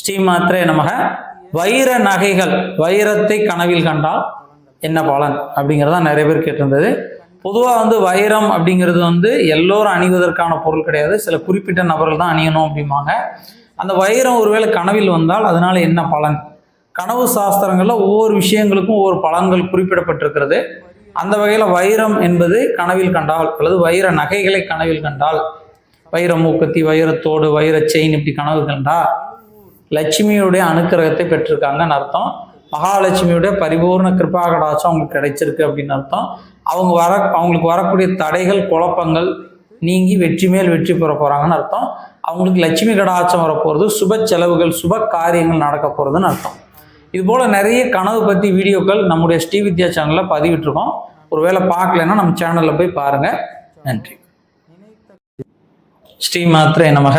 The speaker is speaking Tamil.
ஸ்ரீமாத்திரே நமக. வைர நகைகள் வைரத்தை கனவில் கண்டால் என்ன பலன்? அப்படிங்கிறதா நிறைய பேர் கேட்டிருந்தது. பொதுவாக வந்து வைரம் அப்படிங்கிறது வந்து எல்லோரும் அணிவதற்கான பொருள் கிடையாது. சில குறிப்பிட்ட நபர்கள் தான் அணியணும் அப்படிம்பாங்க. அந்த வைரம் ஒருவேளை கனவில் வந்தால் அதனால் என்ன பலன்? கனவு சாஸ்திரங்களில் ஒவ்வொரு விஷயங்களுக்கும் ஒவ்வொரு பலன்கள் குறிப்பிடப்பட்டிருக்கிறது. அந்த வகையில் வைரம் என்பது கனவில் கண்டால் அல்லது வைர நகைகளை கனவில் கண்டால். வைர மூக்குத்தி வைரத்தோடு வைர செயின் இப்படி கனவு கண்டா லட்சுமியுடைய அனுக்கிரகத்தை பெற்றிருக்காங்கன்னு அர்த்தம். மகாலட்சுமியுடைய பரிபூர்ண கிருபா கடாச்சம் அவங்களுக்கு கிடைச்சிருக்கு அப்படின்னு அர்த்தம். அவங்க வர அவங்களுக்கு வரக்கூடிய தடைகள் குழப்பங்கள் நீங்கி வெற்றி மேல் வெற்றி பெற போகிறாங்கன்னு அர்த்தம். அவங்களுக்கு லட்சுமி கடாச்சம் வரப்போகிறது சுப செலவுகள் சுப காரியங்கள் நடக்க போகிறதுன்னு அர்த்தம். இதுபோல் நிறைய கனவு பற்றி வீடியோக்கள் நம்முடைய ஸ்ரீ வித்யா சேனலில் பதிவிட்டிருக்கோம். ஒருவேளை பார்க்கலைன்னா நம்ம சேனலில் போய் பாருங்கள் நன்றி. ஸ்ரீ மாத்திரை நமக.